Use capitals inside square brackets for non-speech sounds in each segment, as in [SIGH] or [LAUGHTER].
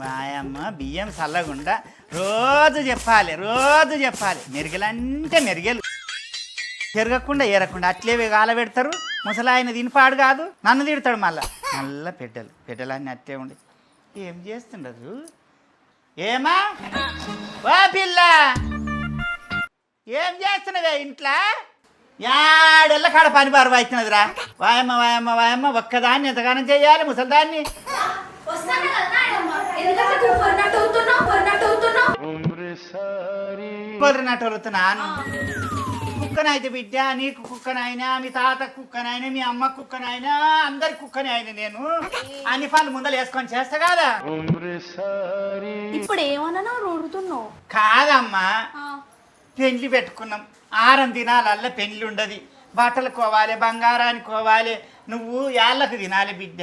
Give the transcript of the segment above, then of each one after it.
వాయమ్మ బియ్యం చల్లగుండా రోజు చెప్పాలి రోజు చెప్పాలి. మెరుగలంటే మెరుగలు. తిరగకుండా ఏరకుండా అట్లేవి గాల పెడతారు. ముసలాయన తినిపాడు కాదు నన్ను తిడతాడు మళ్ళా. మళ్ళా పెట్టలు పెట్టలన్నీ అట్టే ఉండి. ఏం చేస్తుండదు? ఏమా? ఓ పిల్ల! ఏం చేస్తున్నవే ఇంట్లో? యాడెల్ల కాడ పని బరువు అవుతున్నదిరా వాయమ్మ వాయమ్మ వాయమ్మ ఒక్కదాన్ని ఎంతగానం చేయాలి ముసలిదాన్ని. వస్తాను కదా కుక్కనైతే బిడ్డ నీకు కుక్కనైనా మీ తాత కుక్కనైనా మీ అమ్మ కుక్కనైనా అందరి కుక్కనే అయిన నేను. అన్ని పనులు ముందలు వేసుకొని చేస్తా కాదా. ఇప్పుడు ఏమన్నా రోడుతున్నావు. కాదమ్మా. పెండ్లి పెట్టుకున్నాం. ఆరం దినాలల్ల పెండ్లి ఉండదు. బట్టలు కోవాలి బంగారాన్ని కోవాలి. నువ్వు యాళ్ళకు తినాలి బిడ్డ.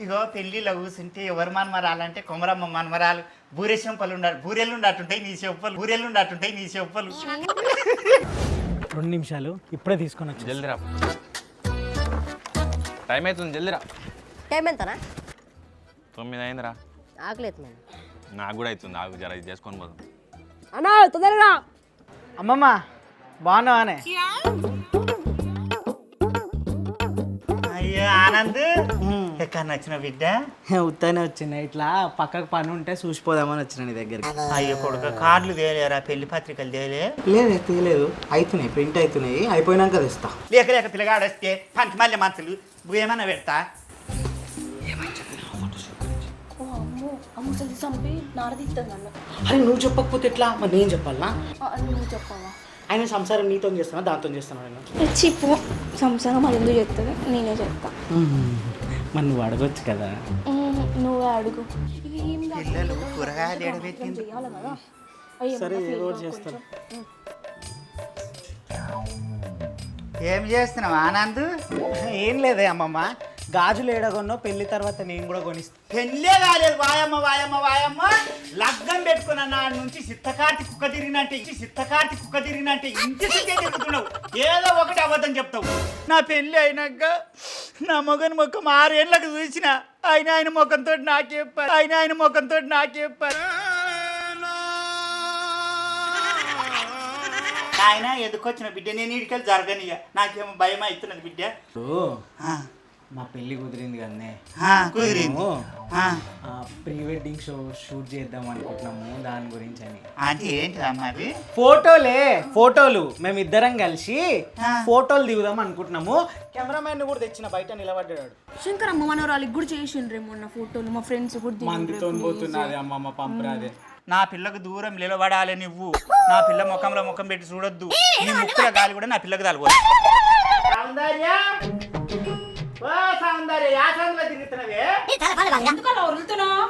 ఇగో పెళ్ళిలో కూర్చుంటే ఎవరు మన్మరాలంటే కొమరమ్మ మన్మరాలు. బూరె చెంపలు ఉండాలి బూరెలు ఉండటుంటాయి నీ చెప్పులు బూరెలు ఉండటుంటాయి నీ చెప్పులు రెండు నిమిషాలు ఇప్పుడే తీసుకొని వచ్చి జల్దీ రా. టైం అవుతుంది జల్దీ రా. టైం ఎంతనా? తొమ్మిది అయిందిరా ఆకలి అవుతుంది నాకు కూడా అవుతుంది ఆగు జర ఇది చేసుకొని పోదాం. అన్నా తొందరగా అమ్మమ్మ బాగున్నావానే అయ్యో ఆనంద్. ఎక్కడ నచ్చిన బిడ్డ? ఉత్తనే వచ్చిన. ఇట్లా పక్కకు పని ఉంటే చూసిపోదామని వచ్చిన నీ దగ్గరికి. అయ్యో కొడుకు కార్డులు తేలేరా? పెళ్ళి పత్రికలు తేలే? లేదు తీయలేదు అవుతున్నాయి ప్రింట్ అవుతున్నాయి అయిపోయినాక తెస్తా. లేక లేక పిల్లగాడు వస్తే పనికి మళ్ళీ మంతులు ఏమన్నా పెడతా? ముసలి చంపి అరే నువ్వు చెప్పకపోతే ఎట్లా? మరి నేను చెప్పాలా నువ్వు చెప్పవా ఆయన సంసారం నీతో చేస్తున్నా దాంతో చేస్తున్నా నేను చిప్పు సంసారం అది ఎందుకు చెప్తుంది నేనే చెప్తా. మరి నువ్వు అడగొచ్చు కదా. నువ్వే అడుగు. పిల్లలు కూరగాయలు ఎడబెట్టింది సరే ఏదో చేస్తాను. ఏం చేస్తున్నావు ఆనంద్? ఏం లేదే అమ్మమ్మ. గాజులు ఏడగొన్నో పెళ్ళి తర్వాత నేను కూడా కొనిస్తా. పెళ్ళే కాలేదు. వాయమ్మ వాయమ్మ వాయమ్మ. లగ్గం పెట్టుకున్న నాడు నుంచి సిత్తకార్తి కుక్క తిరిగినంటే ఇంటి సిత్తకార్తి కుక్క తిరిగినంటే ఇంటి సిద్ధే తిరుగుతున్నావు ఏదో ఒకటి అబద్ధం చెప్తావు. నా పెళ్ళి అయినాక నా మొగని ముఖం ఆరేళ్ళకు చూసిన ఆయన ఆయన ముఖంతో నాకే చెప్పారు ఆయన ఆయన ముఖంతో నాకే చెప్పారు ఆయన ఎదుకొచ్చిన బిడ్డ నేను ఇడికెళ్ళి జరగనియ నాకేమో భయం అవుతున్నది బిడ్డ మా పెళ్ళి కుదిరింది కదనే. ఆ, కుదిరింది. ఆ, ప్రీ వెడ్డింగ్ షో షూట్ చేద్దాం అనుకుంటున్నాము దాని గురించి అని. అది ఏంటి ఫోటోలే ఫోటోలు. మేము ఇద్దరం కలిసి. ఫోటోలు దిగుదాం అనుకుంటున్నాము. కెమెరామ్యాన్ కూడా తెచ్చిన బయట నిలబడ్డాడు. శంకర్ అమ్మ మనవరాలికి కూడా చేసిండ్రే మొన్న ఫోటోలు. మా ఫ్రెండ్స్ కూడా. మందితో పోతున్నది అమ్మమ్మ పంపరాదే. నా పిల్లకు దూరం నిలబడాలి నువ్వు. నా పిల్ల ముఖంలో ముఖం పెట్టి చూడొద్దు. నీ ముక్కుల గాలి కూడా నా పిల్లకు తలగదు సౌందర్య యా సందులో తిరుగుతున్నవే? ఎందుకు అలా వదులుతున్నావు?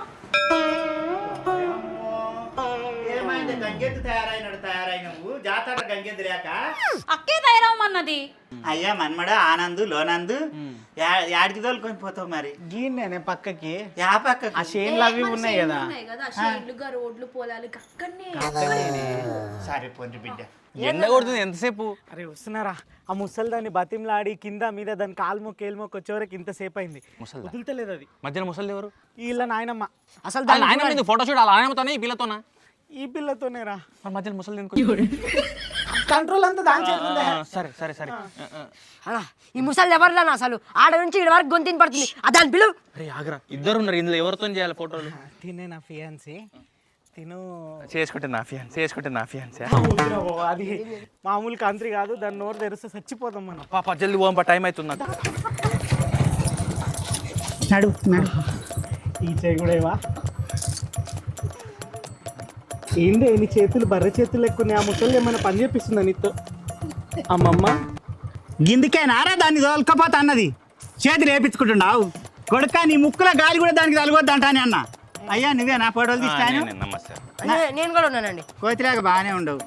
గంగెద్దు తయారైనడు జాతర గంగెద్దు లేక. అక్కే తయారవమన్నది. అయ్యా మన్మడ ఆనందు లోనందు. యా- యాడికి తోలుకొని పోతావు మరి? గీనే పక్కకి. యా పక్క ఆ షేన్లు అవి ఉన్నాయి కదా. ఉన్నాయి కదా షేడ్లుగా రోడ్లు పొలాలు అక్కడనే. సరే పొంది బిడ్డ. ఎండ కొడుతుంది ఎంతసేపు? అరే వస్తున్నారా? ఆ ముసలిదాన్ని బతిమలాడి కింద మీద దాని కాలు మొక్క ఏలు మొక్క వచ్చే వరకు ఇంతసేపు అయింది. ముసల్దా? వదులుతలేదు అది. మధ్యలో ముసలి ఎవరు? వీళ్ళ నాయనమ్మ. అసలు వాళ్ళ దాని ఆయన ఫోటో షూట్ వాళ్ళ ఈ పిల్లతోనా? ఈ పిల్లతోనేరా మరి మధ్యలో ముసలి కంట్రోల్ అంతా దాని. ఆ, సరే సరే సరే. అన్నా ఈ ముసలి ఎవరిదానా అసలు? ఆడ నుంచి ఇక్కడ వరకు గొంతిని పడుతుంది. ఆ దాని పిలువు అరే ఆగరా. ఇద్దరు ఉన్నారు ఇందులో ఎవరితో చేయాలి ఫోటోలు? తినే నా ఫియాన్సీ తిను చేసుకుంటే నా ఫియాన్ చేసుకుంటే నా ఫియాన్స్ అది మామూలు కంత్రి కాదు దాని నోరు తెరిస్తే చచ్చిపోతాం మనం. పాప జల్ది పోం టైం అవుతుంది నడు నడు. ఈ చేయి కూడా ఏంది నీ చేతులు బర్రె చేతులు ఎక్కువ ఆ ముసలి ఏమైనా పని చేపిస్తుందా నీతో? అమ్మమ్మ. గిందికే నారా దాన్ని తోలుకపోతా అన్నది. చేతులు వేపించుకుంటున్నావు కొడుక నీ ముక్కుల గాలి కూడా దానికి తలగొద్దు అంటానే అన్న. అయ్యా నువ్వే నా ఫోటోలు తీస్తాను? నేను కూడా ఉన్నానండి. కోతిలాగా బాగానే ఉండవు.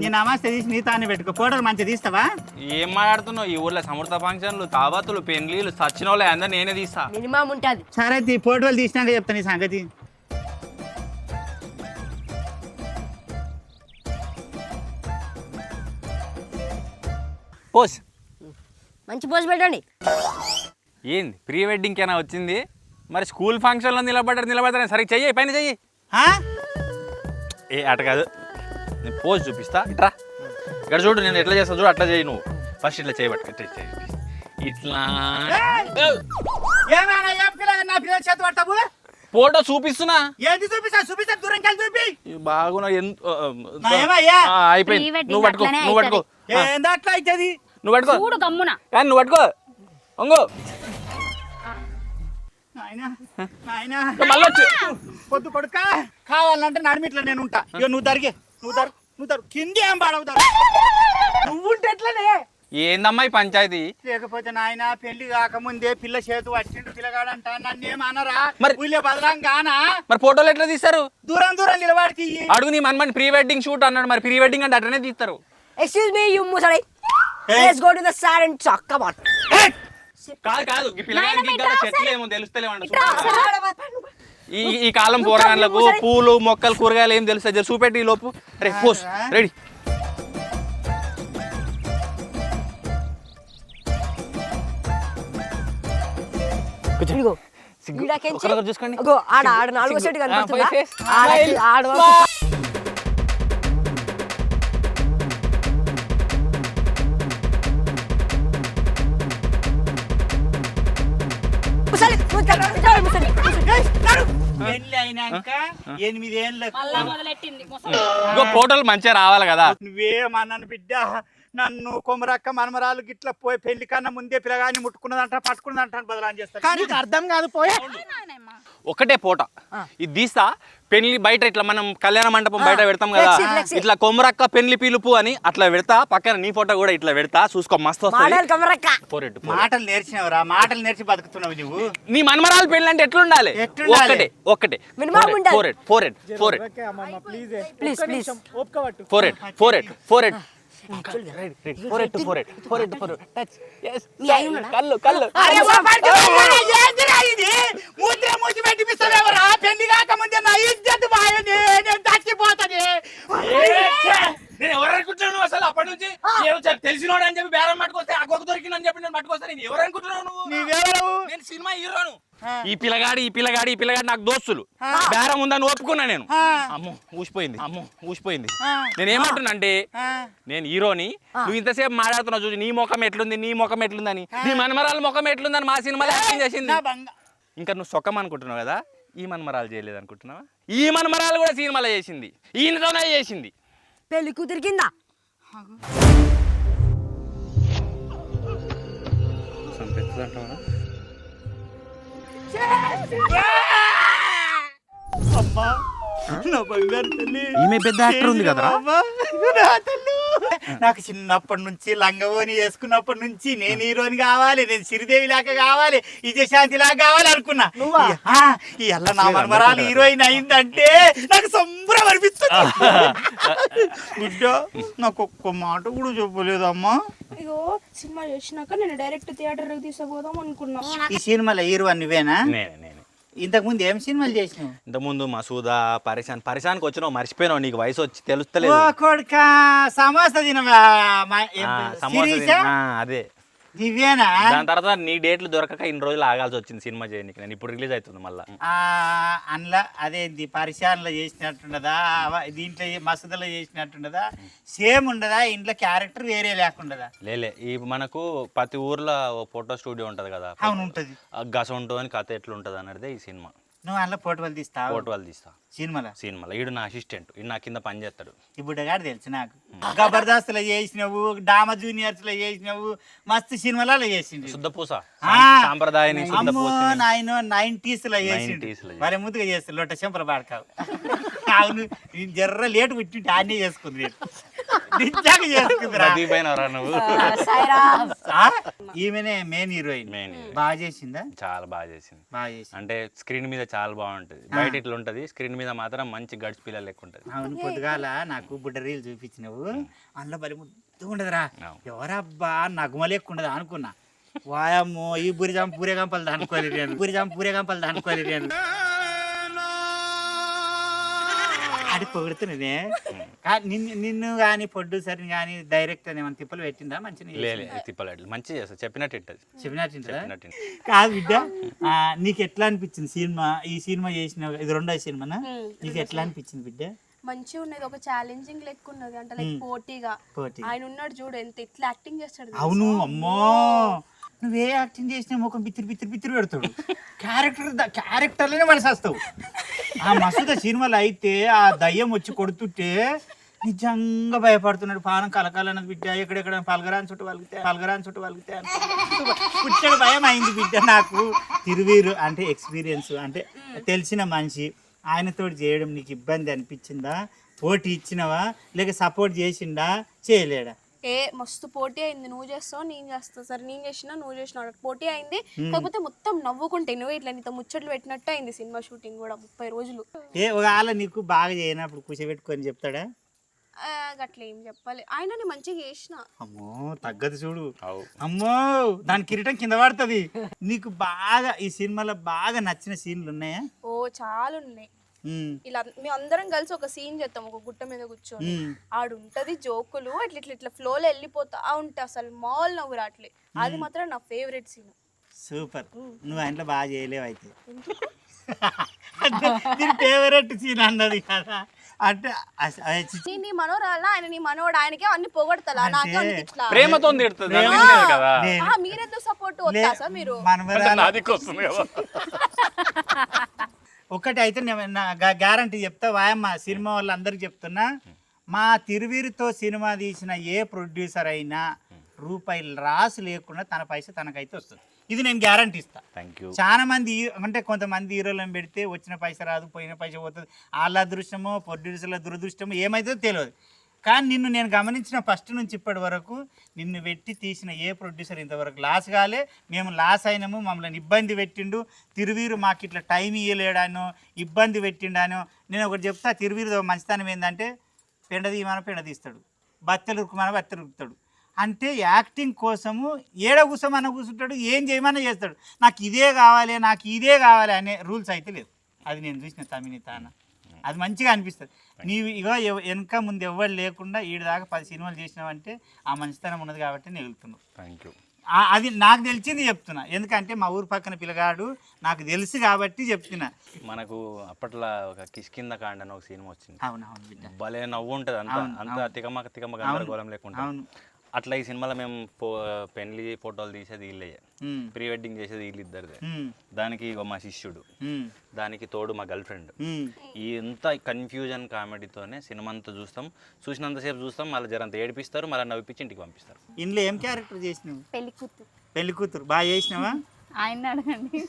నీ నమస్తే తీసి నీ తానే పెట్టుకో. ఫోటోలు మంచిగా తీస్తావా? ఏం మాట్లాడుతున్నావు? ఈ ఊర్లో సమృద్ధ ఫంక్షన్లు తాబాతులు పెళ్ళిలు సచ్చిన వాళ్ళు అందరు నేనే తీస్తా. మినిమం ఉంటుంది. సరే తీ ఫోటోలు తీసినాక చెప్తా నీ సంగతి. పోస్. మంచి పోజు పెట్టండి. ఏంది ప్రీ వెడ్డింగ్ అయినా వచ్చింది? మరి స్కూల్ ఫంక్షన్లో నిలబడ్డారు నిలబడ్డారు సరిగ్గా చెయ్యి పైన చెయ్యి. ఆ? ఏ అట కాదు. నేను పోజ్ చూపిస్తా. ఇట్రా. ఇక్కడ చూడు నేను ఎట్లా చేస్తా చూడు అట్లా చేయి నువ్వు. ఫస్ట్ ఇట్లా చేయబట్టు ఇట్లా ఫోటో చూపిస్తున్నా. ఏంటి చూపిస్తా? చూపిస్తా దూరం కలిసి చూపి. బాగున్నా? అయిపోయింది. నువ్వు పట్టుకో నువ్వు పట్టుకో. ఆ, ఏంది అట్లా అవుతుంది నువ్వు పట్టుకో. చూడు గమ్మున. కానీ నువ్వు పట్టుకో. ఒంగో పొద్దు కొడుక కావాలంటే నడిమిట్లా నేను ఉంటా. ఇక నువ్వు దరిగే నువ్వు దరు నువ్వు దరు కింది ఏం పాడవు దరు నువ్వు ఉంటే ఎట్లనే? ఏందమ్మా ఈ పంచాయతీ? లేకపోతే నాయన పెళ్ళి కాకముందే పిల్ల చేతు వచ్చిండు పిల్లగాడంట. నన్ను ఏమనరా మరి- ఊళ్ళో బదలాం గానా? మరి ఫోటోలు ఎట్లా తీస్తారు? దూరం దూరం నిలబడికి అడుగు నీ మనమని ప్రీ వెడ్డింగ్ షూట్ అన్నాడు. మరి ప్రీ వెడ్డింగ్ అంటే అట్లనే తీస్తారు. ఎక్స్క్యూజ్ మీ యు ముసలి. Let's go to the sir and talk come on కాదు కాదు. ఈ ఇంకా ఇట్రా చెట్లేమో తెలుస్తలేమంట ఇట్రా ఈ ఈ కాలం పోరగాళ్ళకు పూలు మొక్కలు కూరగాయలు ఏం తెలుస్తాయి జర చూపెట్టి ఈ లోపు. రే పోస్. రెడీ. చూసుకోండి. ఆడ ఆడ నాలుగో. సెట్ ఆ, కనపడుతుందా? పోయి face. ఆడకి Smile. ఆడ పెళ్ళి అయినాక మొసం. ఇంకో ఫోటోలు మంచిగా రావాలి కదా. నువ్వేమన్నాను బిడ్డ? నన్ను కొమరక్క మనమరాలు గిట్ల పోయి పెళ్ళి కన్నా ముందే పిల్లగాని ముట్టుకున్నదంట పట్టుకున్నదంట బదలాన్ చేస్తా. కానీ అర్థం కాదు పోయే. నాయనమ్మ. ఒకటే ఫోటో. ఇది తీస్తా. పెళ్ళి బయట ఇట్లా మనం కళ్యాణ మండపం బయట పెడతాం కదా. ఇట్లా కొమరక్క పెళ్ళి పిలుపు అని అట్లా పెడతా. పక్కన నీ ఫోటో కూడా ఇట్లా పెడతా. చూసుకో మస్తు వస్తుంది. మాటలు నేర్చినవరా? మాటలు నేర్చి బతుకుతున్నావు నువ్వు. నీ మనమరాలు పెళ్ళి అంటే ఎట్లుండాలి? ఎట్లుండాలి? ఒక్కటే ఒక్కటే. Minimum ఉండాలి. ఫోరెట్ ఫోరెట్ ఫోరెట్ అమ్మమ్మ ప్లీజ్ Please, please. ఓపిక పట్టు టచ్? కళ్ళు కళ్ళు ఇది? మూత్రం మూసి పెట్టిపిస్తావేమరా? పెళ్ళి కాక ముందే నా ఇజ్జత్ బాయని నేను చచ్చిపోతాని నేను ఎవరు అనుకుంటున్నావు అసలు అప్పటి నుంచి? ఏదో తెలిసినోడు అని చెప్పి బేరం పట్టుకొస్తే ఆ గొప్ప దొరికిందని చెప్పి నేను పట్టుకొస్తాను. నేను ఎవరు అనుకుంటున్నావు నువ్వు? నేను సినిమా హీరోను. ఈ పిల్లగాడి ఈ పిల్లగాడి ఈ పిల్లగాడి నాకు దోస్తులు. బేరం ఉందని ఒప్పుకున్నా నేను. అమ్మో ఊసిపోయింది. అమ్మో ఊసిపోయింది. నేను ఏమంటున్నా అంటే. నేను హీరోని నువ్వు ఇంతసేపు మాట్లాడుతున్నావు చూసి నీ ముఖం ఎట్లుంది నీ ముఖం ఎట్లుందని. నీ మనమరాల ముఖం ఎట్లుందని మా సినిమాలో యాక్టింగ్ చేసింది. ఇంకా నువ్వు సొక్కం అనుకుంటున్నావు కదా ఈ మనమరాలు చేయలేదు అనుకుంటున్నావా? ఈ మనమరాలు కూడా సినిమాలో చేసింది. ఈయనతోనే చేసింది. పెళ్ళి కూతురి కింద. అమ్మా నా బంగారు తల్లి. ఈమె పెద్ద యాక్టర్ ఉంది కదరా? అమ్మా, నా తల్లి. నాకు చిన్నప్పటి నుంచి లంగవోని వేసుకున్నప్పటి నుంచి నేను హీరోని కావాలి నేను సిరిదేవి లాగా కావాలి విజయశాంతి లాగా కావాలి అనుకున్నా. ఆ, ఈ అల్ల నా మనమరాలు హీరోయిన్ అయిందంటే నాకు సంబరం అనిపిస్తుంది. బిడ్డ నాకు ఒక్క మాట కూడా చెప్పలేదమ్మా. అయ్యో సినిమా చూసినాక నేను డైరెక్ట్ థియేటర్ తీసుకుపోదాం అనుకున్నా. ఈ సినిమాలో హీరో నువ్వేనా? నేనే. నేనే ఇంతకు ముందు ఏం సినిమాలు చేసినావు? ఇంతకుముందు మసూదా పరిశాన్. పరిశాన్కి వచ్చినావు మర్చిపోయినావు నీకు వయసు వచ్చి ఓ తెలుస్తలేదు కొడుక సమోస తినవా అదే. దివ్యేనా? దాని తర్వాత నీ డేట్లు దొరకక ఇన్ని రోజులు ఆగాల్సి వచ్చింది సినిమా చేయడానికి నేను ఇప్పుడు రిలీజ్ అవుతుంది మళ్ళీ. అందులో అదేంది పరిశానలో చేసినట్టుండదా? దీంట్లో మసూదలో చేసినట్టుండదా? సేమ్ ఉండదా? ఇంట్లో క్యారెక్టర్ వేరే లేకుండదా? లేలే ఈ మనకు ప్రతి ఊర్లో ఫోటో స్టూడియో ఉంటది కదా. అవును ఉంటది. గస ఉంటుంది అని కథ ఎట్లుంటది అనేది ఈ సినిమా. నువ్వు అందులో ఫోటోలు తీస్తావు? ఫోటో తీస్తా. సినిమాలో? సినిమాలో. ఈడు నా అసిస్టెంట్. ఈడు నా కింద పని చేస్తాడు. ఈ బుడ్డగాడు తెలుసు నాకు. జబర్దస్త్లో చేసినావు డామా జూనియర్స్లో చేసినావు మస్తు సినిమాలలో చేసిండు శుద్ధ పూస ఆ, సాంప్రదాయని శుద్ధ అమ్మో పూస నాయన నైన్టీస్లో చేసిండు. 90s లో మరి ముందుగా చేస్తాడు లొట్ట చెంపలు పాడకావు అవును జర్ర లేటు పుట్టింటే ఆనే చేసుకుంది. నిజంగా చేసుకుందిరా నువ్వు. ఆ? ఈమెనే మెయిన్ హీరోయిన్ heroine. బాగా చేసిందా? చాలా బాగా చేసింది. బాగా చేసింది. అంటే స్క్రీన్ మీద చాలా బాగుంటది. బయట ఇట్లా ఉంటది స్క్రీన్ మీద మాత్రం మంచి గడ్స్ పిల్లలు లెక్క ఉంటది. అవును పొద్దుగాల నాకు బుడ్డ రీల్ చూపించినావు. అందులో బలి ముద్దు ఉండదురా అవును. ఎవరబ్బా నగుమలు ఎక్కువ ఉండదు అనుకున్నా. వాయమ్మో ఈ బురిజాం పూరేగంపలు అనుకోలేదు నేను. బురిజాం పూరేగంపలు అనుకోలేదు నేను. అంటే పొగుడుతున్నదే కా- నిన్ను నిన్ను కానీ ప్రొడ్యూసర్ని కానీ డైరెక్టర్ ఏమైనా తిప్పలు పెట్టిందా మంచిగా లేదు తిప్పలేదు. మంచి చేస్తా. చెప్పినట్టు చెప్పినట్టు. కాదు బిడ్డ ఆ, నీకు ఎట్లా అనిపించింది సినిమా? ఈ సినిమా చేసిన ఇది రెండో సినిమానా నీకు ఎట్లా అనిపించింది బిడ్డ? మంచిగా ఉన్నది. ఒక ఛాలెంజింగ్ లెక్క ఉన్నది. అంటే లైక్ పోటీగా. పోటీ. ఆయన ఉన్నాడు చూడు ఎంత ఎట్లా యాక్టింగ్ చేస్తాడు అవును అమ్మో! నువ్వే యాక్టింగ్ చేసిన ముఖం బిత్తిరి బిత్తిరి బిత్తిరి పెడతాడు. క్యారెక్టర్ క్యారెక్టర్లోనే మనసేస్తావు. ఆ మసూద సినిమాలు అయితే ఆ దయ్యం వచ్చి కొడుతుంటే నిజంగా భయపడుతున్నాడు. పానం కలకాలన్నది బిడ్డ ఎక్కడెక్కడ పలగరాని చుట్టూ వలిగితే పలగరాని చుట్టూ వలిగితే పుట్టడు భయం అయింది బిడ్డ నాకు. తిరువీరు అంటే ఎక్స్పీరియన్స్ అంటే తెలిసిన మనిషి. ఆయనతో చేయడం నీకు ఇబ్బంది అనిపించిందా? పోటీ ఇచ్చినవా? లేక సపోర్ట్ చేసిండా? చేయలేడా? ఏ మస్తు పోటీ అయింది. నువ్వు చేస్తావు నేను చేస్తావు సరే నేను చేసినా నువ్వు చేసినావు పోటీ అయింది. కాకపోతే మొత్తం నవ్వుకుంటే నువ్వు ఇట్లా నీతో ముచ్చట్లు పెట్టినట్టు అయింది సినిమా షూటింగ్ కూడా ముప్పై రోజులు. ఏ ఒకవేళ నీకు బాగా చేయనప్పుడు కూర్చోబెట్టుకొని చెప్తాడా? ఆ, గట్ల ఏం చెప్పాలి. ఆయనని మంచిగా చేసిన. అమ్మో తగ్గదు చూడు. అమ్మో దాని కిరీటం కింద పడుతుంది. నీకు బాగా ఈ సినిమాలో బాగా నచ్చిన సీన్లు ఉన్నాయా? ఓ చాలా ఉన్నాయి. ఇలా మేము అందరం కలిసి ఒక సీన్ చేస్తాం ఒక గుట్ట మీద కూర్చొని. ఆడుంటది జోకులు ఇట్లా ఇట్లా ఇట్లా ఫ్లోలో వెళ్ళిపోతా ఉంటా అసలు మాల్ నవ్వు రావట్లే. అది మాత్రం నా ఫేవరెట్ సీన్ సూపర్. నువ్వు ఇంట్లో బాగా చేయలేవు అయితే. [LAUGHS] దీని ఫేవరెట్ సీన్ అన్నది కదా. అంటే నీ మనోరాల? ఆయన నీ మనోడు ఆయనకే అన్ని పొగడతా నాకే అన్ని ఇట్లా. ప్రేమతో తిడుతుంది కదా. మీరెందుకు సపోర్ట్ లే- వస్తా సార్ మీరు? నాదికి వస్తుంది [LAUGHS] ఒకటి అయితే గ్యారంటీ చెప్తా. వాయమ్మ సినిమా వాళ్ళందరికీ చెప్తున్నా. మా తిరువీరుతో సినిమా తీసిన ఏ ప్రొడ్యూసర్ అయినా రూపాయి రాసు లేకుండా తన పైసా తనకైతే వస్తుంది. ఇది నేను గ్యారంటీ ఇస్తా. థ్యాంక్ యూ చాలా మంది అంటే కొంతమంది హీరోలను పెడితే వచ్చిన పైసా రాదు పోయిన పైసా పోతుంది. వాళ్ళ అదృష్టమో ప్రొడ్యూసర్ల దురదృష్టమో ఏమైతుందో తెలియదు. కానీ నిన్ను నేను గమనించిన ఫస్ట్ నుంచి ఇప్పటి వరకు నిన్ను పెట్టి తీసిన ఏ ప్రొడ్యూసర్ ఇంతవరకు లాస్ కాలే. మేము లాస్ అయినాము మమ్మల్ని ఇబ్బంది పెట్టిండు. తిరువీరు మాకు ఇట్లా టైం ఇవ్వలేడానో ఇబ్బంది పెట్టిండానో నేను ఒకటి చెప్తా తిరువీరు మంచితనం ఏంటంటే పెండ తీయమని పెండ తీస్తాడు. బత్తెలు ఉరుకుమని బత్తలు ఉరుకుతాడు. అంటే యాక్టింగ్ కోసము ఏడ కూసమన్న కూర్చుంటాడు ఏం చేయమన్నా చేస్తాడు. నాకు ఇదే కావాలి నాకు ఇదే కావాలి అనే రూల్స్ అయితే లేదు అది నేను చూసిన తమిని తాన. అది మంచిగా అనిపిస్తుంది. నీవు ఇగో వెనక ముందు ఎవ్వరు లేకుండా ఈడ దాకా పది సినిమాలు చేసినావంటే ఆ మంచితనం ఉన్నది కాబట్టి నెగులుతున్నావు థ్యాంక్ యూ ఆ- అది నాకు తెలిసింది చెప్తున్నా. ఎందుకంటే మా ఊరు పక్కన పిల్లగాడు నాకు తెలుసు కాబట్టి చెప్తున్నా. మనకు అప్పట్లో ఒక కిష్కింద కాండ అని ఒక సినిమా వచ్చింది. అవునవును భలే నవ్వు ఉంటుంది అంత అంత తికమక తికమక గందరగోళం లేకుండా. అవును. అట్లా ఈ సినిమాలో మేము పెళ్ళి ఫోటోలు తీసేది వీళ్ళే ప్రీ వెడ్డింగ్ చేసేది వీళ్ళు ఇద్దరిదే. దానికి మా శిష్యుడు. దానికి తోడు మా గర్ల్ ఫ్రెండ్. ఈ ఎంత కన్ఫ్యూజన్ కామెడీతోనే సినిమా అంతా చూస్తాం. చూసినంతసేపు చూస్తాం. మళ్ళీ జరంత ఏడిపిస్తారు. మళ్ళీ నవ్విపించి ఇంటికి పంపిస్తారు. ఇందులో ఏం క్యారెక్టర్ చేసినావు? పెళ్ళి కూతురు. పెళ్ళి కూతురు. బాగా చేసినావా? ఆయన అడగండి.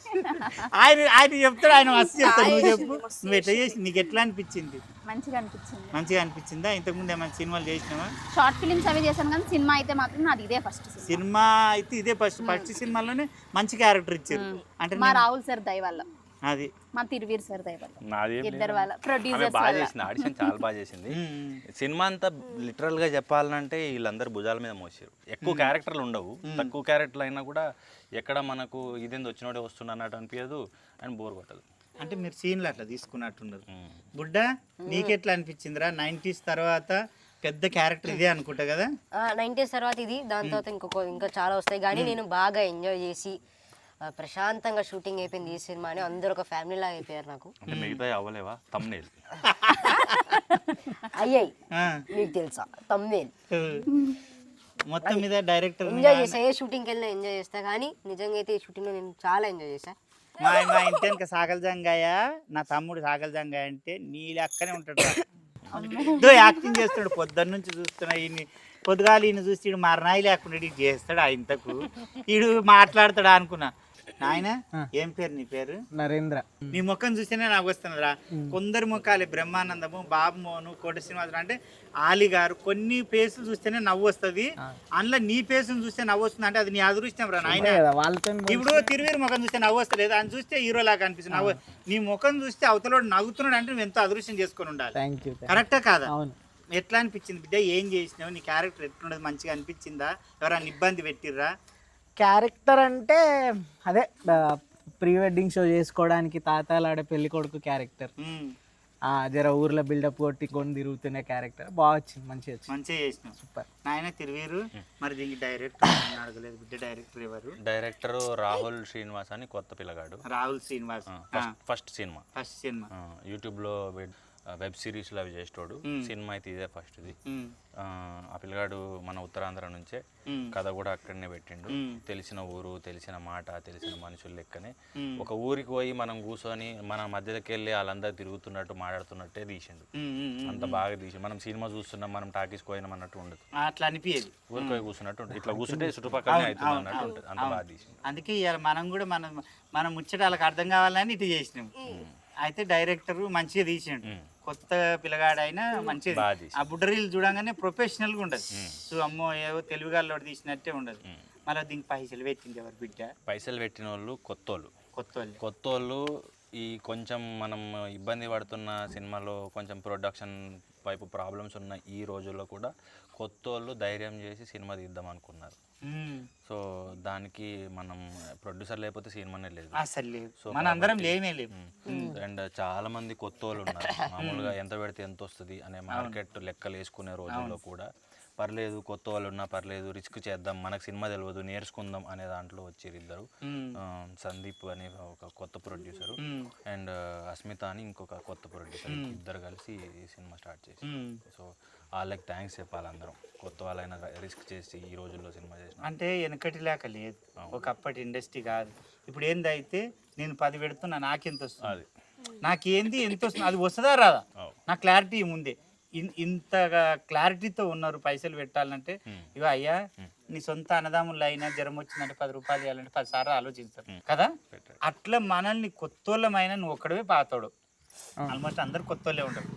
ఆయన ఆయన చెప్తాడు ఆయన మస్తు చెప్తాడు. నువ్వు చెప్పు. నువ్వు ఎట్లా చేసి నీకు ఎట్లా అనిపించింది? మంచిగా అనిపించింది. మంచిగా అనిపించిందా? ఇంతకుముందు ఏమైనా సినిమాలు చేసినావా? షార్ట్ ఫిలిమ్స్ అవి చేశాను కానీ సినిమా అయితే మాత్రం నాది ఇదే ఫస్ట్ సినిమా. అయితే ఇదే ఫస్ట్ ఫస్ట్ సినిమాలోనే మంచి క్యారెక్టర్ ఇచ్చారు. అంటే మా రాహుల్ సార్ దయ వల్ల. అది. మా తిరువీర్ సార్ నాది ఇద్దరు. వాళ్ళ ఆమె ప్రొడ్యూసర్స్ బాగా చేసింది ఆడిషన్ చాలా బాగా చేసింది. [LAUGHS] సినిమా అంతా లిటరల్గా చెప్పాలంటే వీళ్ళందరూ భుజాల మీద మోసారు ఎక్కువ క్యారెక్టర్లు ఉండవు. తక్కువ క్యారెక్టర్లు అయినా కూడా ఎక్కడ మనకు ఇదేంది వచ్చినోడే వస్తున్నా అన్నట్టు అనిపించదు అండ్ బోర్ కొట్టదు. అంటే మీరు సీన్లు అట్లా తీసుకున్నట్టున్నారు. ఉమ్. బుడ్డ నీకెట్లా అనిపించిందిరా? నైంటీస్ తర్వాత పెద్ద క్యారెక్టర్ ఇదే అనుకుంటా కదా? నైన్టీస్ తర్వాత ఇది దాని తర్వాత ఇంకొక ఇంకా చాలా వస్తాయి. కానీ నేను బాగా ఎంజాయ్ చేసి ప్రశాంతంగా షూటింగ్ అయిపోయింది ఈ సినిమా అని అందరూ ఒక ఫ్యామిలీ లాగా అయిపోయారు నాకు. అంటే మిగతా అవ్వలేవా? తమ్నేల్ అయ్యాయి. మీకు తెలుసా? తమ్మేల్ మొత్తం మీద డైరెక్టర్ ఎంజాయ్ చేసా. ఏ షూటింగ్కి వెళ్ళినా ఎంజాయ్ చేస్తా. కానీ నిజంగా అయితే ఈ షూటింగ్లో నేను చాలా ఎంజాయ్ చేశా. మా మా ఇంటి వెనక సాగల జంగాయ నా తమ్ముడు సాగల జంగాయ అంటే నీ లెక్కనే ఉంటాడు. ఏదో యాక్టింగ్ చేస్తాడు. పొద్దున్న నుంచి చూస్తున్నా ఈయన పొద్దుగాలు ఈయన చూసి మరణాయి లేకుండా చేస్తాడు ఆ ఇంతకు? ఈడు మాట్లాడతాడు అనుకున్నా. నాయన ఏం పేరు నీ పేరు? నరేంద్ర. నీ ముఖం చూస్తేనే నాకు వస్తున్నదిరా. కొందరి ముఖాలు బ్రహ్మానందము బాబు మోహను కోట శ్రీనివాసరావు అంటే ఆలి గారు కొన్ని ఫేసులు చూస్తేనే నవ్వు వస్తుంది. అందులో నీ ఫేసును చూస్తే నవ్వు వస్తుంది అంటే అది నీ అదృష్టం రా నాయన. ఇప్పుడు తిరువీరు ముఖం చూస్తే నవ్వు వస్తలేదు అని చూస్తే హీరో లాగా అనిపిస్తుంది. నవ్వు నీ ముఖం చూస్తే అవతలోడు నవ్వుతున్నాడు అంటే నువ్వు ఎంతో అదృష్టం చేసుకొని ఉండాలి. కరెక్టా కాదా? అవును. ఎట్లా అనిపించింది బిడ్డ? ఏం చేసినావు? నీ క్యారెక్టర్ ఎట్లున్నది మంచిగా అనిపించిందా? ఎవరైనా ఇబ్బంది పెట్టిర్రా? క్యారెక్టర్ అంటే అదే ప్రీ వెడ్డింగ్ షో చేసుకోవడానికి తాతాలాడే పెళ్ళి కొడుకు క్యారెక్టర్. జర ఊర్లో బిల్డప్ కొట్టి కొని తిరుగుతున్న క్యారెక్టర్. బాగా వచ్చింది మంచిగా వచ్చింది. మంచిగా చేసినావు. సూపర్. నాయన తిరివేరు మరి దీనికి డైరెక్టర్ అడగలేదు బిడ్డ డైరెక్టర్ ఎవరు? డైరెక్టర్ రాహుల్ శ్రీనివాస్ అని కొత్త పిల్లగాడు. Rahul Srinivas. First first cinema. First cinema. ఆ, యూట్యూబ్లో వెబ్ సిరీస్లో అవి చేసేటోడు. సినిమా అయితే ఇదే ఫస్ట్ది ఆ పిల్లగాడు మన ఉత్తరాంధ్ర నుంచే కథ కూడా అక్కడనే పెట్టిండు. తెలిసిన ఊరు తెలిసిన మాట తెలిసిన మనుషుల లెక్కనే. ఒక ఊరికి పోయి మనం కూర్చొని మన మధ్యలోకి వెళ్ళి వాళ్ళందరూ తిరుగుతున్నట్టు మాట్లాడుతున్నట్టే తీసిండు. అంత బాగా తీసి మనం సినిమా చూస్తున్నాం మనం టాకీస్ పోయినాం అన్నట్టు ఉండదు. అట్లా అనిపించేది ఊరికి పోయి కూర్చున్నట్టు ఉంటుంది ఇట్లా కూర్చుంటే చుట్టుపక్కలనే అవుతుంది అన్నట్టు ఉంటుంది. అంత బాగా తీసిండు. అందుకే మనం కూడా మనం మనం ముచ్చట వాళ్ళకి అర్థం కావాలని ఇటు చేసినాం. అయితే డైరెక్టర్ మంచిగా తీసిండు. కొత్త పిల్లగాడైనా తీ- ఆ బుడ్డరీలు చూడంగానే ప్రొఫెషనల్గా ఉండదు సో అమ్మో ఏవో తెలుగుగాల్లో తీసినట్టే ఉండదు మళ్ళీ దీనికి పైసలు పెట్టింది ఎవరు బిడ్డ? పైసలు పెట్టిన వాళ్ళు కొత్త వాళ్ళు కొత్త వాళ్ళు కొత్త వాళ్ళు ఈ కొంచెం మనం ఇబ్బంది పడుతున్న సినిమాలో కొంచెం ప్రొడక్షన్ వైపు ప్రాబ్లమ్స్ ఉన్న ఈ రోజుల్లో కూడా కొత్త వాళ్ళు ధైర్యం చేసి సినిమా తీద్దాం అనుకున్నారు. సో దానికి మనం ప్రొడ్యూసర్ లేకపోతే సినిమానే లేదు. అసలు లేదు. సో మన అందరం లేమే లేవు అండ్ చాలా మంది కొత్త వాళ్ళు ఉన్నారు. [LAUGHS] మామూలుగా ఎంత పెడితే ఎంత వస్తుంది అనే మార్కెట్ లెక్కలు వేసుకునే రోజుల్లో కూడా పర్లేదు కొత్త వాళ్ళు ఉన్నా పర్లేదు రిస్క్ చేద్దాం మనకు సినిమా తెలియదు నేర్చుకుందాం అనే దాంట్లో వచ్చారు ఇద్దరు. సందీప్ అనే ఒక కొత్త ప్రొడ్యూసర్ అండ్ అస్మిత అని ఇంకొక కొత్త ప్రొడ్యూసర్ ఇద్దరు కలిసి ఈ సినిమా స్టార్ట్ చేసి. సో వాళ్ళకి థ్యాంక్స్ చెప్పాలి అందరం. కొత్త వాళ్ళైనా రిస్క్ చేసి ఈ రోజుల్లో సినిమా చేసిన అంటే వెనకటి లేక లేదు. ఒకప్పటి ఇండస్ట్రీ కాదు. ఇప్పుడు ఏందైతే నేను పది పెడుతున్నా నాకెంత వస్తుంది? అది. నాకేంది ఎంత వస్తుంది? అది వస్తుందా రాదా. నా క్లారిటీ ముందే. ఇంతగా క్లారిటీతో ఉన్నారు పైసలు పెట్టాలంటే ఇగో అయ్యా నీ సొంత అన్నదమ్ములు అయినా జ్వరం వచ్చిందంటే పది రూపాయలు ఇవ్వాలంటే పది సార్లు ఆలోచిస్తారు. కదా. అట్లా మనల్ని కొత్తోళ్ళమైనా నువ్వు ఒక్కడవే పాతోడు. ఆల్మోస్ట్ అందరు కొత్తోళ్ళే ఉంటారు.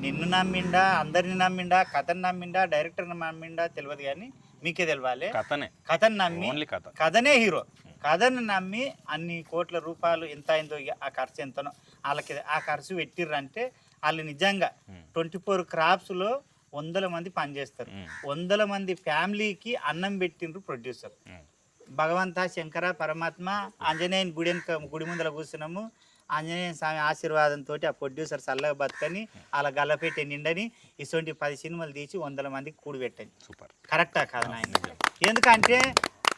నిన్ను నమ్మిండా అందరిని నమ్మిండా కథను నమ్మిండా డైరెక్టర్ని నమ్మిండా తెలియదు కానీ మీకే తెలవాలి. కథనే. కథను నమ్మి ఓన్లీ కథ. కథనే హీరో. కథను నమ్మి అన్ని కోట్ల రూపాయలు ఎంత అయిందో ఆ ఖర్చు ఎంతనో వాళ్ళకి ఆ ఖర్చు పెట్టిర్రంటే వాళ్ళు నిజంగా ట్వంటీ ఫోర్ క్రాప్స్లో వందల మంది పనిచేస్తారు. వందల మంది ఫ్యామిలీకి అన్నం పెట్టిండ్రు ప్రొడ్యూసర్. ఉమ్. భగవంత శంకర పరమాత్మ ఆంజనేయుని గుడి గుడి ముందర కూర్చున్నాము. ఆంజనేయ స్వామి ఆశీర్వాదంతో ఆ ప్రొడ్యూసర్ చల్లగా బతకని అలా గల్లపెట్టి నిండని ఇటువంటి పది సినిమాలు తీసి వందల మందికి కూడిపెట్టని సూపర్. కరెక్టా కాదు నాయన? ఎందుకంటే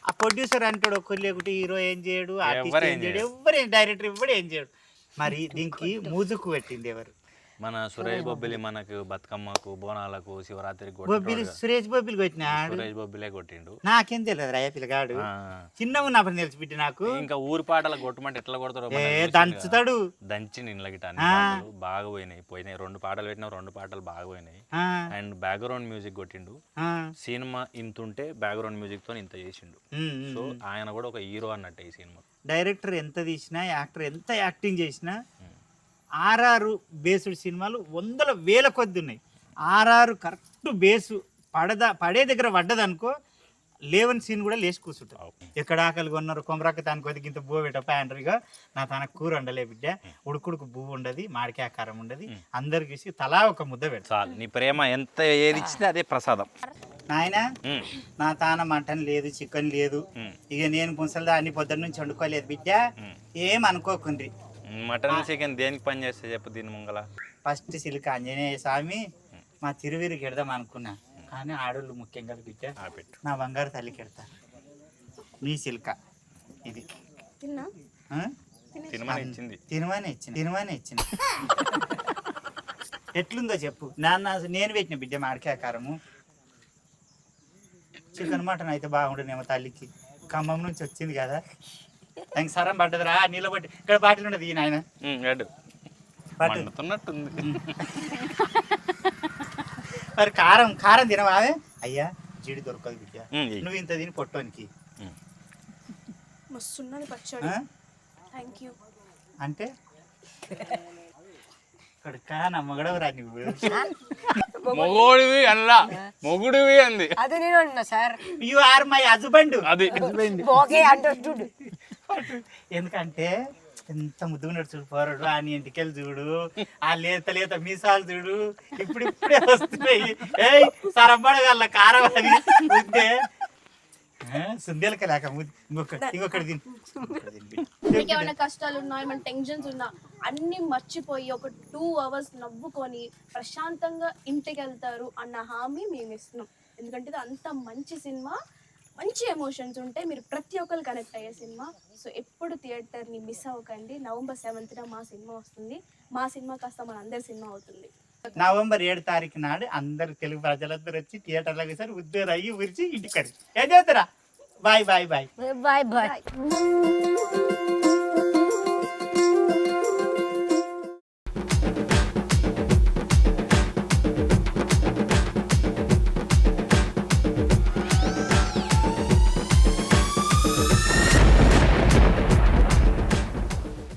ఆ ప్రొడ్యూసర్ అంటాడు ఒక్కరు లేకుంటే హీరో ఏం చేయడు ఆర్టిస్ట్ ఏం చేయడు ఎవరు డైరెక్టర్ ఎవరు ఏం చేయడు. మరి దీనికి [LAUGHS] మూజుకు పెట్టింది ఎవరు? మన సురేష్ బొబ్బిలి మనకు బతుకమ్మకు బోనాలకు శివరాత్రికి బొబ్బిలి. సురేష్ బొబ్బిలి కొట్టినాడు సురేష్ బొబ్బిలే కొట్టిండు. నాకేం తెలియదు రాయ పిల్లగాడు? ఆ. చిన్నగా ఉన్నప్పుడు తెలిసి బిడ్డ నాకు. ఇంకా ఊరి పాటలు కొట్టమంటే ఎట్లా కదా. దంచుతాడు. దంచి పాటలు బాగా పోయినాయి. పోయినాయి. రెండు పాటలు పెట్టినా రెండు పాటలు బాగా పోయినాయి. అండ్ బ్యాక్గ్రౌండ్ మ్యూజిక్ కొట్టిండు. సినిమా ఇంత ఉంటే బ్యాక్గ్రౌండ్ మ్యూజిక్తో ఇంత చేసిండు. సో ఆయన కూడా ఒక హీరో అన్నట్టే ఈ సినిమా. డైరెక్టర్ ఎంత తీసినా యాక్టర్ ఎంత యాక్టింగ్ చేసినా ఆర్ఆర్ బేస్డ్ సినిమాలు వందల వేల కొద్ది ఉన్నాయి. ఆర్ఆర్ కరెక్ట్ బేసు పడదా పడే దగ్గర పడ్డదనుకో లేవని సీన్ కూడా లేచి కూర్చుంటారు ఎక్కడ ఆకలి కొన్నారు కొమరాక దానికి కొద్దిగా ఇంత బువ్వ పెట్ట ప్యాండరిగా నా తన కూర ఉండలే బిడ్డ. ఉడుకుడుకు బువ్వ ఉండదు మాడికాయ కారం ఉండదు అందరికి ఇచ్చి తలా ఒక ముద్ద చాలు నీ ప్రేమ ఎంత ఏది ఇచ్చినా అదే ప్రసాదం. నాయన. నా తాన మటన్ లేదు చికెన్ లేదు. ఇక నేను పుంసలదా అన్ని పొద్దున్న నుంచి వండుకోలేదు బిడ్డ. ఏం అనుకోకుండ్రి. మటన్ చికెన్ దేనికి పని చేస్తే చెప్పు దీని ముంగల? ఫస్ట్ సిల్క ఆంజనేయ స్వామి మా తిరువిరికి ఎడదాం అనుకున్నా. కానీ ఆడోళ్ళు ముఖ్యం కదా బిడ్డ ఆ పెట్టు. నా బంగారు తల్లికి ఎడతా మీ సిల్క ఇది? సినిమా ఇచ్చింది. తిరుమనే ఇచ్చిన తిరుమనే ఇచ్చిన. ఎట్లుందో చెప్పు. నాన్న నేను పెట్టిన బిడ్డ మాడికాయ కారము. చికెన్ మటన్ అయితే బాగుండేనేమో తల్లికి. ఖమ్మం నుంచి వచ్చింది కదా. దానికి సరం పడ్డదిరా నిలబడి ఇక్కడ బాటిల్ ఉండదు ఈ నాయన ఉమ్, రెడ్ పట్టు. మండుతున్నట్టుంది. మరి కారం కారం తినవా? అయ్యా జీడి దొరకదు బిడ్డ. నువ్వు ఇంత తిని పొట్టోనికి ఉమ్. మస్తున్నది పచ్చడి. ఆ? థ్యాంక్ యూ అంటే? కొడుకా నా మొగడవరా నువ్వు. మొగోడివి అల్లా మొగుడివి అంది. అదే నేను అంటున్నా sir. You are my husband అది. ఓకే అండర్స్టూడ్ ఎందుకంటే ఎంత ముద్దుగా చూడు పోరాడు. ఆ నీ ఇంటికెళ్ళి చూడు. ఆ లేత లేత మీసాలు చూడు. ఇప్పుడు ఇప్పుడే వస్తున్నాయి. ఏయ్ సరబ్బడగల్ల కారం అని ఉంటే సుందేలక లేక ఇంకొక ఇంకొకటి ఏమైనా కష్టాలు ఉన్నా ఏమైనా టెన్షన్స్ ఉన్నా అన్ని మర్చిపోయి ఒక టూ అవర్స్ నవ్వుకొని ప్రశాంతంగా ఇంటికి వెళ్తారు అన్న హామీ మేము ఇస్తున్నాం ఎందుకంటే ఇది అంత మంచి సినిమా. మంచి ఎమోషన్స్ ఉంటాయి. మీరు ప్రతి ఒక్కరు కనెక్ట్ అయ్యే సినిమా. సో ఎప్పుడు థియేటర్ని మిస్ అవ్వకండి. నవంబర్ సెవెంత్న మా సినిమా వస్తుంది. మా సినిమా కాస్త మన అందరి సినిమా అవుతుంది. నవంబర్ ఏడు తారీఖు నాడు అందరు తెలుగు ప్రజలందరూ వచ్చి థియేటర్లోకి వేసారు ఉద్యోగ అయ్యి ఉరిచి ఇంటికి ఏం చేస్తారా bye bye. Bye bye. Bye.